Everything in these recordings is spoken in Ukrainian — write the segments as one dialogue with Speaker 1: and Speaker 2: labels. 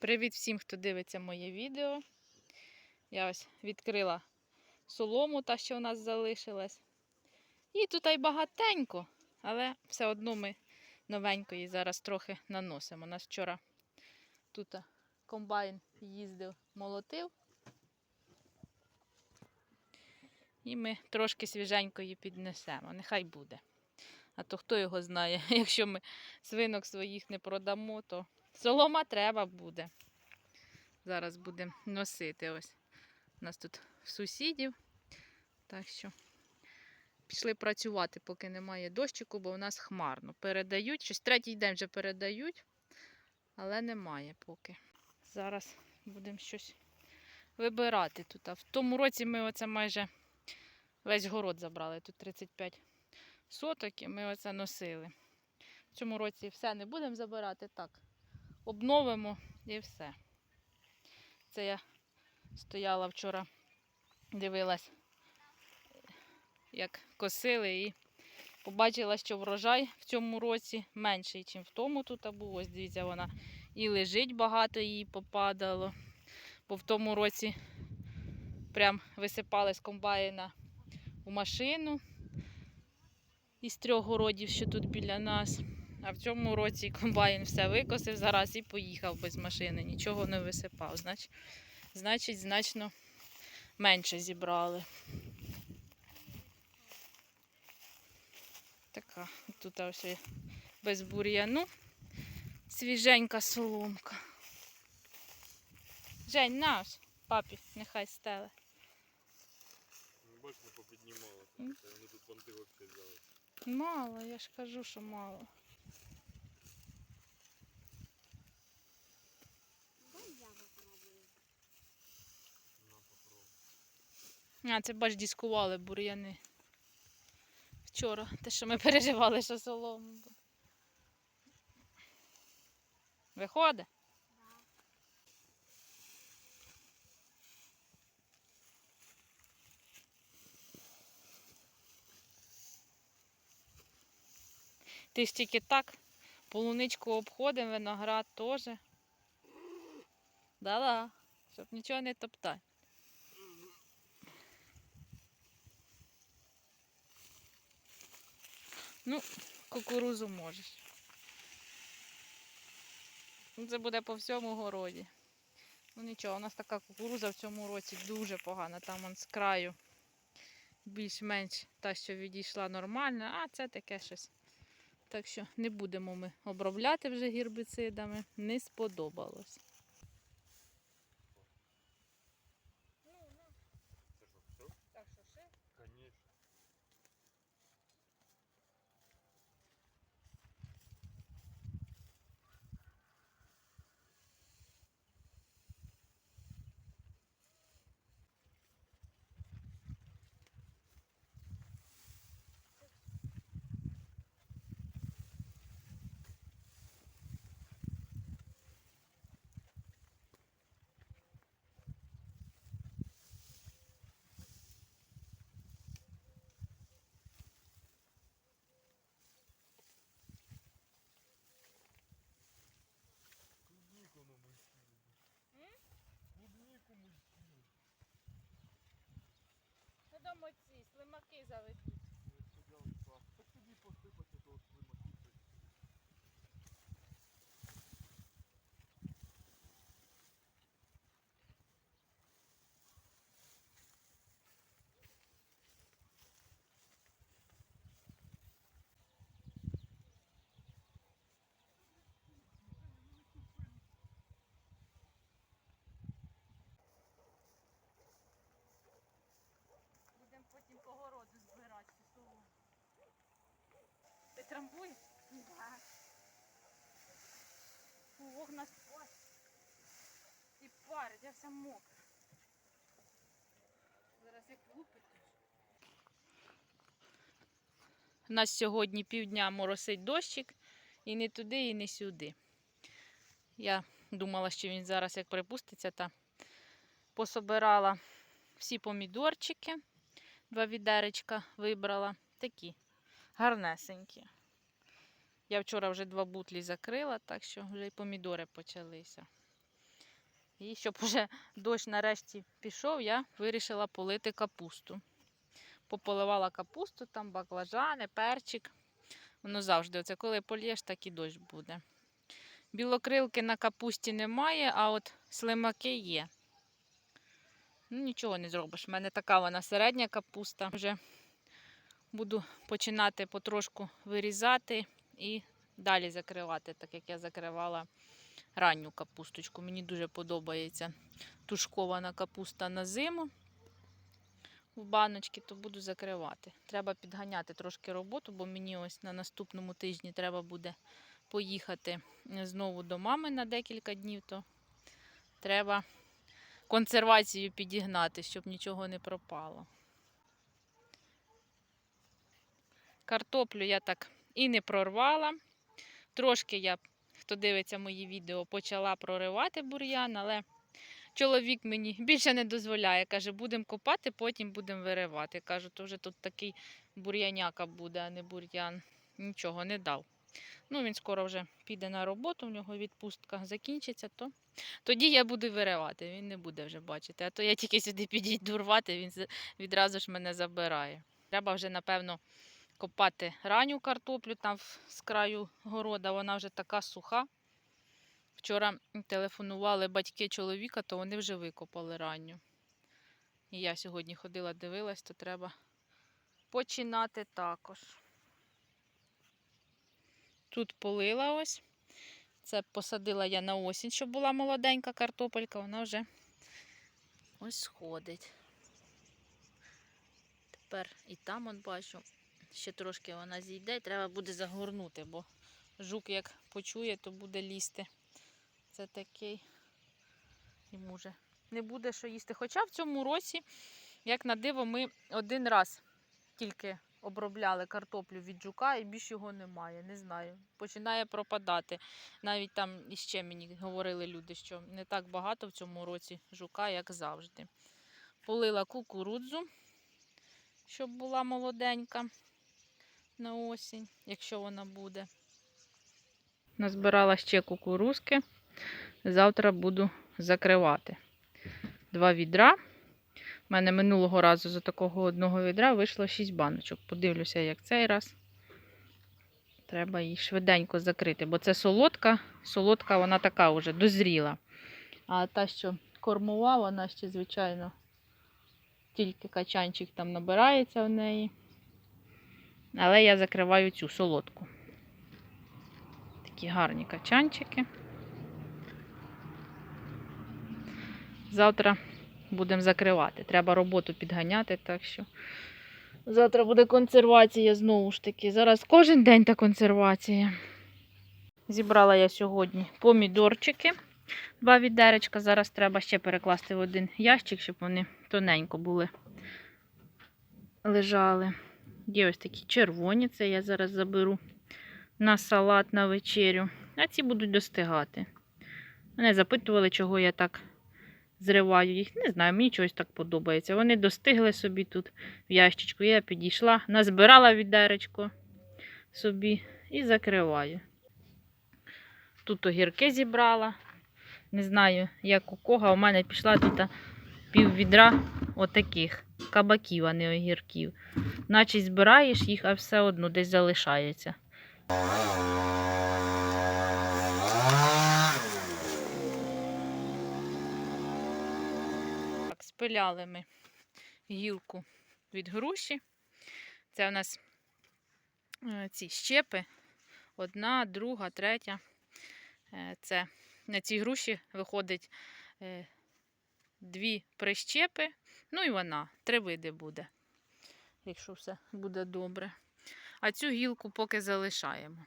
Speaker 1: Привіт всім, хто дивиться моє відео. Я ось відкрила солому, та що у нас залишилась. І тут й багатенько, але все одно ми новенької зараз трохи наносимо. У нас вчора тут комбайн їздив, молотив. І ми трошки свіженької піднесемо. Нехай буде. А то хто його знає, якщо ми свинок своїх не продамо, то солома треба буде. Зараз будемо носити. Ось у нас тут сусідів. Так що пішли працювати, поки немає дощику, бо у нас хмарно. Передають, щось третій день вже передають, але немає поки. Зараз будемо щось вибирати тут. А в тому році ми оце майже весь город забрали. Тут 35 соток і ми оце носили. В цьому році все не будемо забирати, так. Обновимо і все. Це я стояла вчора, дивилась, як косили, і побачила, що врожай в цьому році менший, ніж в тому тут був. Ось дивіться, вона і лежить, багато їй попадало. Бо в тому році прям висипали з комбайна у машину із трьох городів, що тут біля нас. А в цьому році комбайн все викосив зараз і поїхав без машини, нічого не висипав. Значить, значить значно менше зібрали. Така, тут ось без бур'яну. Свіженька соломка. Жень, наш, папі, нехай стеле.
Speaker 2: Бач, не попіднімали.
Speaker 1: М.
Speaker 2: Вони тут понти взяли.
Speaker 1: Мало, я ж кажу, що мало.
Speaker 2: На попробуй.
Speaker 1: А, це бач, дискували бур'яни. Вчора, те, що ми переживали, що солому. Виходить? Ти ж тільки так, полуничку обходимо, виноград теж. Да-да, щоб нічого не топтати. Ну, кукурузу можеш. Це буде по всьому городі. Ну нічого, у нас така кукуруза в цьому році дуже погана. Там он з краю більш-менш та, що відійшла нормально, а це таке щось. Так що не будемо ми обробляти вже гербіцидами. Не сподобалось.
Speaker 2: Це що, все?
Speaker 1: Так що ще?
Speaker 2: Конечно. Клубнику на мультфильме. Клубнику мультфильм.
Speaker 1: Ну, дома ці слимаки заведуть.
Speaker 2: Так тоді посипати того слимаки.
Speaker 1: Будемо потім по городу збирати цю солому. Ти трамбуєш? Так. Ох, нас. І парить, я вся мокра. Зараз як лупить. У нас сьогодні півдня моросить дощик, і не туди, і не сюди. Я думала, що він зараз як припуститься, та пособирала всі помідорчики. Два відеречка вибрала. Такі гарнесенькі. Я вчора вже два бутлі закрила, так що вже й помідори почалися. І щоб уже дощ нарешті пішов, я вирішила полити капусту. Пополивала капусту, там баклажани, перчик. Воно завжди, оце коли полєш, так і дощ буде. Білокрилки на капусті немає, а от слимаки є. Ну, нічого не зробиш. У мене така вона середня капуста. Вже буду починати потрошку вирізати і далі закривати, так як я закривала ранню капусточку. Мені дуже подобається тушкована капуста на зиму в баночки, то буду закривати. Треба підганяти трошки роботу, бо мені ось на наступному тижні треба буде поїхати знову до мами на декілька днів, то треба консервацію підігнати, щоб нічого не пропало. Картоплю я так і не прорвала. Трошки я, хто дивиться мої відео, почала проривати бур'ян, але чоловік мені більше не дозволяє. Каже, будемо копати, потім будемо виривати. Кажу, то вже тут такий бур'яняка буде, а не бур'ян. Нічого не дав. Ну, він скоро вже піде на роботу, в нього відпустка закінчиться, то тоді я буду виривати. Він не буде вже бачити. А то я тільки сюди підійду рвати, він відразу ж мене забирає. Треба вже, напевно, копати ранню картоплю там з краю города, вона вже така суха. Вчора телефонували батьки чоловіка, то вони вже викопали ранню. І я сьогодні ходила, дивилась, то треба починати також. Тут полила ось. Це посадила я на осінь, щоб була молоденька картопелька, вона вже ось сходить. Тепер і там от бачу, ще трошки вона зійде, і треба буде загорнути, бо жук як почує, то буде лізти. Це такий йому вже не буде що їсти. Хоча в цьому році, як на диво, ми один раз тільки обробляли картоплю від жука і більш його немає. Не знаю. Починає пропадати. Навіть там іще мені говорили люди, що не так багато в цьому році жука, як завжди. Полила кукурудзу, щоб була молоденька на осінь, якщо вона буде. Назбирала ще кукурузки. Завтра буду закривати. Два відра. У мене минулого разу з такого одного відра вийшло 6 баночок. Подивлюся, як цей раз. Треба її швиденько закрити, бо це солодка. Солодка вона така вже дозріла. А та, що кормова, вона ще, звичайно, тільки качанчик там набирається в неї. Але я закриваю цю солодку. Такі гарні качанчики. Завтра будемо закривати. Треба роботу підганяти, так що завтра буде консервація знову ж таки. Зараз кожен день та консервація. Зібрала я сьогодні помідорчики. Два відеречка. Зараз треба ще перекласти в один ящик, щоб вони тоненько були. Лежали. Є ось такі червоні, це я зараз заберу на салат на вечерю. А ці будуть достигати. Мене запитували, чого я так зриваю їх. Не знаю, мені чогось так подобається. Вони достигли собі тут в ящичку. Я підійшла, назбирала відеречко собі і закриваю. Тут огірки зібрала. Не знаю, як у кого, а у мене пішла тут пів відра отаких кабаків, а не огірків. Наче збираєш їх, а все одно десь залишається. Так, спиляли ми гілку від груші. Це у нас е, ці щепи. Одна, друга, третя. Е, Це на цій груші виходить е, дві прищепи. Ну і вона, три види буде, якщо все буде добре. А цю гілку поки залишаємо.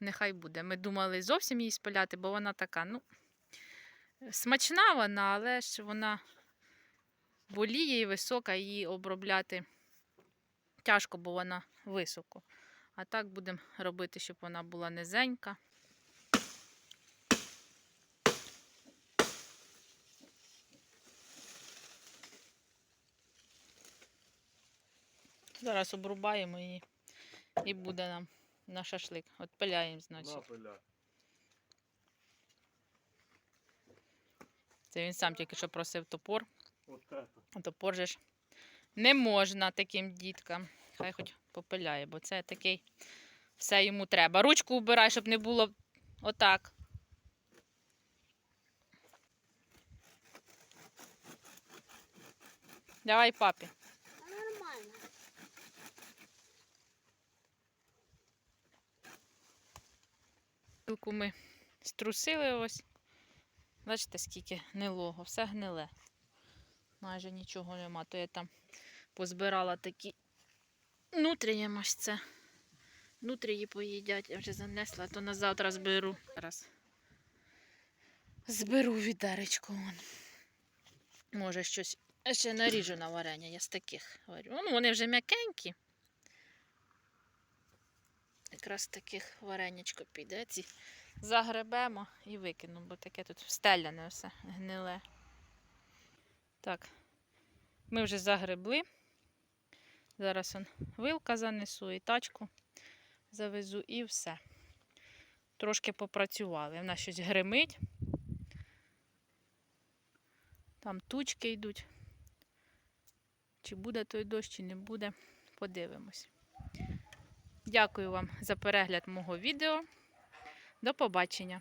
Speaker 1: Нехай буде. Ми думали зовсім її спиляти, бо вона така, ну, смачна вона, але ж вона боліє і висока, її обробляти тяжко, бо вона високо. А так будемо робити, щоб вона була низенька. Зараз обрубаємо її і буде нам на шашлик. От пиляємо, значить.
Speaker 2: Напиля.
Speaker 1: Це він сам тільки що просив топор.
Speaker 2: От.
Speaker 1: А топор же ж не можна таким діткам. Хай хоч попиляє, бо це такий все йому треба. Ручку убирай, щоб не було отак. Давай папі. Пилку ми струсили ось. Бачите, скільки гнилого, все гниле. Майже нічого нема. То я там позбирала такі нутрії, ось це. Нутрії поїдять, я вже занесла, то на завтра зберу. Зараз зберу відеречко. Вон. Може, щось ще наріжу на варення. Я з таких варю. Ну, вони вже м'якенькі. Якраз таких варенячко піде. Ці загребемо і викинемо, бо таке тут стеляне все гниле. Так, ми вже загребли. Зараз он вилка занесу і тачку завезу і все. Трошки попрацювали. Нас щось гримить. Там тучки йдуть. Чи буде той дощ, чи не буде. Подивимось. Дякую вам за перегляд мого відео. До побачення!